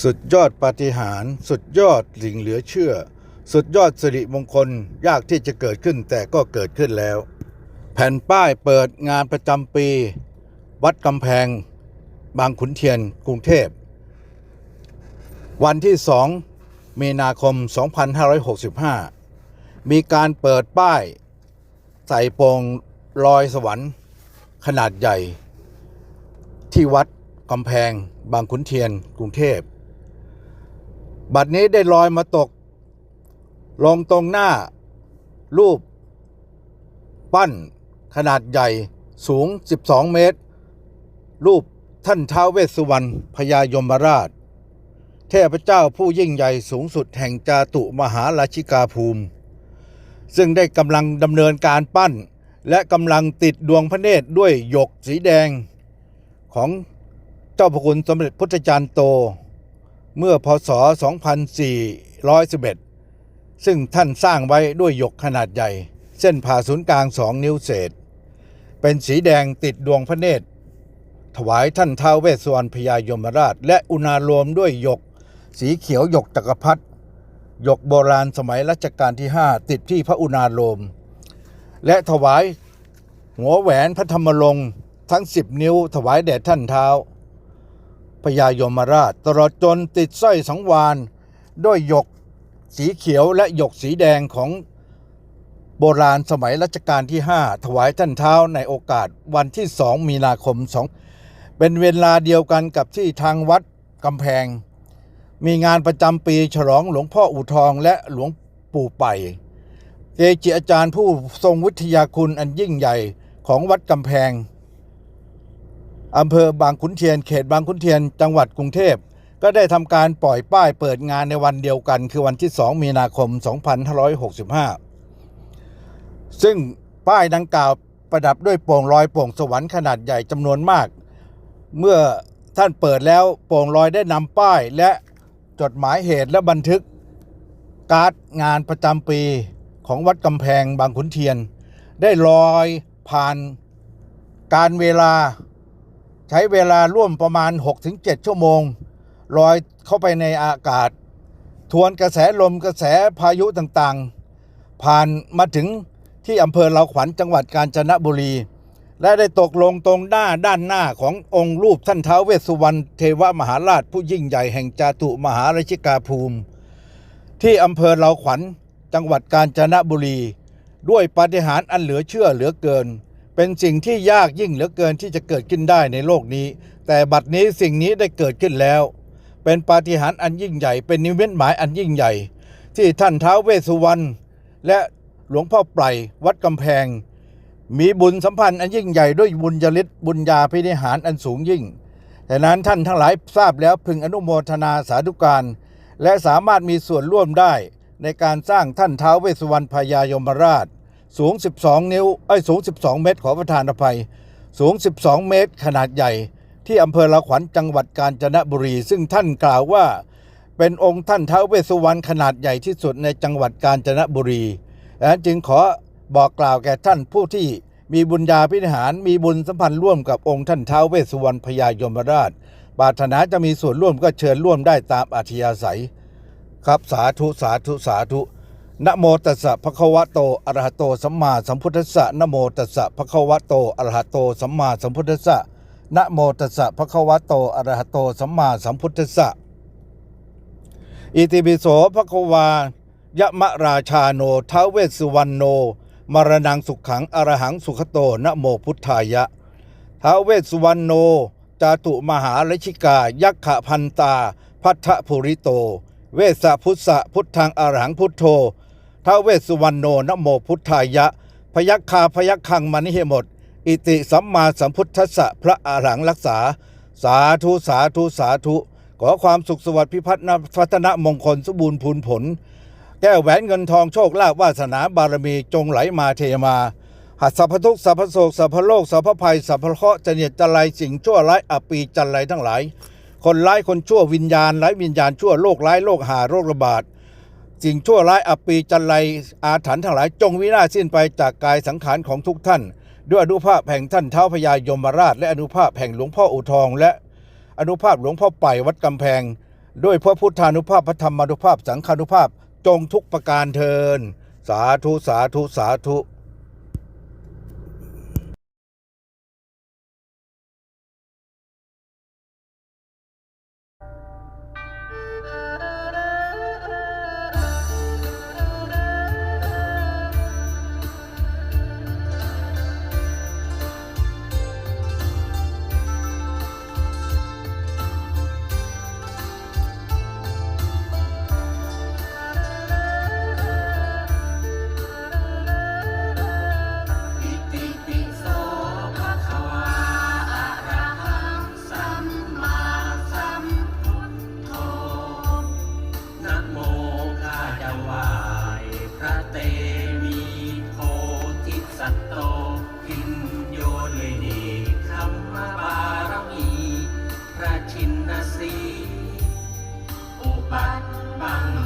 สุดยอดปาฏิหาริย์สุดยอดสิ่งเหลือเชื่อ สุดยอดสิริมงคลยากที่จะเกิดขึ้นแต่ก็เกิดขึ้นแล้ว แผ่นป้ายเปิดงานประจำปี วัดกำแพง บางขุนเทียนกรุงเทพ วันที่ 2 มีนาคม 2565 มีการเปิดป้าย ใส่โปงลอยสวรรค์ ขนาดใหญ่ ที่วัดกำแพง บางขุนเทียนกรุงเทพ บัดนี้ได้ลอยมาตก ลงตรงหน้า รูป ปั้น ขนาดใหญ่สูง 12 เมตร รูปท่านท้าวเวสสุวรรณพญายมราช เทพเจ้าผู้ยิ่งใหญ่สูงสุดแห่งจาตุมหาราชิกาภูมิ ซึ่งได้กำลังดำเนินการปั้น และกำลังติดดวงพระเนตรด้วยหยกสีแดง ของเจ้าพระคุณสมเด็จพุทธจารย์โต เมื่อพศ 2411 ซึ่งท่านสร้างไว้ด้วยหยกขนาดใหญ่ เส้นผ่าศูนย์กลางสองนิ้วเศษ เป็นสีแดงติดดวงพระเนตร ถวายท่านท้าวเวสสุวรรณพญายมราช และอุณาโลมด้วยหยก สีเขียวหยกจักรพรรดิหยกโบราณสมัยรัชกาลที่ 5 ติดที่พระอุณาโลม และถวายหัวแหวนพระธรรมรงค์ทั้ง 10 นิ้วถวายแด่ท่านเท้า พญายมราช ตลอดจนติดสร้อยสังวานด้วยหยกสีเขียวและหยกสีแดงของโบราณสมัยรัชกาลที่ 5 ถวายท่านเท้าในโอกาสวันที่ 2 มีนาคม 2 เป็นเวลาเดียวกันกับที่ทางวัดกำแพง มีงานประจำปีฉลองหลวงพ่ออู่ทองและหลวงปู่ไปเกจิอาจารย์ผู้ทรงวิทยาคุณอันยิ่งใหญ่ของวัดกำแพง อำเภอบางขุนเทียน เขตบางขุนเทียน จังหวัดกรุงเทพ ก็ได้ทำการปล่อยป้ายเปิดงานในวันเดียวกัน คือวันที่ 2 มีนาคม 2565 ซึ่งป้ายดังกล่าวประดับด้วยโป่งลอยโป่งสวรรค์ขนาดใหญ่จำนวนมาก เมื่อท่านเปิดแล้วโป่งลอยได้นำป้ายและจดหมายเหตุและบันทึก การ์ดงานประจำปีของวัดกำแพงบางขุนเทียน ได้ลอยผ่านการเวลา ใช้เวลาร่วมประมาณ 6-7 ชั่วโมงลอยเข้าไปในอากาศ ทวนกระแสลมกระแสพายุต่างๆ ผ่านมาถึงที่อำเภอเราขวัญจังหวัดกาญจนบุรี และได้ตกลงตรงหน้าด้านหน้าขององค์รูปท่านท้าวเวสสุวรรณเทวมหาราชผู้ยิ่งใหญ่แห่งจาตุมหาราชิกาภูมิ ที่อำเภอเราขวัญจังหวัดกาญจนบุรี ด้วยปาฏิหาริย์อันเหลือเชื่อเหลือเกิน เป็นสิ่งที่ยากยิ่งเหลือเกินที่จะเกิดขึ้นได้ในโลกนี้ แต่บัดนี้สิ่งนี้ได้เกิดขึ้นแล้ว เป็นปาฏิหาริย์อันยิ่งใหญ่ เป็นนิมิตหมายอันยิ่งใหญ่ ที่ท่านท้าวเวสสุวรรณและหลวงพ่อไพรวัดกำแพง มีบุญสัมพันธ์อันยิ่งใหญ่ด้วยบุญญาฤทธิ์บุญญาพินิหารอันสูงยิ่งแต่นั้นท่านทั้งหลายทราบแล้วพึงอนุโมทนาสาธุการ และสามารถมีส่วนร่วมได้ในการสร้างท่านท้าวเวสสุวรรณพญายมราช สูง 12 นิ้วไอ้สูง 12 เมตรขอประทานอภัย สูง 12 เมตรขนาดใหญ่ ที่อำเภอละขวัญจังหวัดกาญจนบุรี ซึ่งท่านกล่าวว่า เป็นองค์ท่านท้าวเวสสุวรรณขนาดใหญ่ที่สุดในจังหวัดกาญจนบุรีดังนั้นจึงขอบอกกล่าวแก่ท่านผู้ที่มีบุญญาพินิหารมีบุญสัมพันธ์ร่วมกับองค์ท่านท้าวเวสสุวรรณพญายมราชปรารถนาจะมีส่วนร่วมก็เชิญร่วมได้ตามอัธยาศัย ครับสาธุสาธุสาธุ นะโมตัสสะภะคะวะโตอะระหะโตสัมมาสัมพุทธัสสะนะโมตัสสะภะคะวะโตอะระหะโตสัมมาสัมพุทธัสสะนะโมตัสสะภะคะวะโตอะระหะโตสัมมาสัมพุทธัสสะอิติปิโสภะคะวายะมะราชาโนท้าเวสสุวรรณโน มรณังสุขขังอรหังสุขโตนะโมพุทธายะท้าเวสสุวรรณโน จาตุมหาราชิกา ยักขะพันตา พัทธภูริโต เวสสะพุทธะพุทธังอรหังพุทโธ ท้าเวสุวรรณโนนโมพุทธายะ พยัคฆาพยัคฆังมณิเหหมดอิติสัมมาสัมพุทธัสสะพระอรหังรักษา สาธุสาธุสาธุ ขอความสุขสวัสดิ์พิพัฒนพัฒนมงคลสมบูรณ์พูนผล แก้วแหวนเงินทองโชคลาภวาสนาบารมีจงไหลมาเทมาหัสสรรพทุกสรรพโศกสรรพโลกสรรพภัยสรรพเคราะห์จเนียดจะไลสิ่งชั่วร้ายอปปีจันไรทั้งหลาย คนร้ายคนชั่ววิญญาณร้ายวิญญาณชั่วโรคร้ายโรคหาโรคระบาด สิ่งชั่วร้ายอัปปีจันไรอาถรรพ์ทั้งหลายจงวินาศสิ้นไปจากกายสังขารของทุกท่าน ด้วยอนุภาพแห่งท่านเท้าพญายมราช และอนุภาพแห่งหลวงพ่ออูทอง และอนุภาพหลวงพ่อไปวัดกำแพง ด้วยพระพุทธานุภาพพระธรรมานุภาพสังฆานุภาพจงทุกประการเทิน สาธุสาธุสาธุ สีอุปัตบัง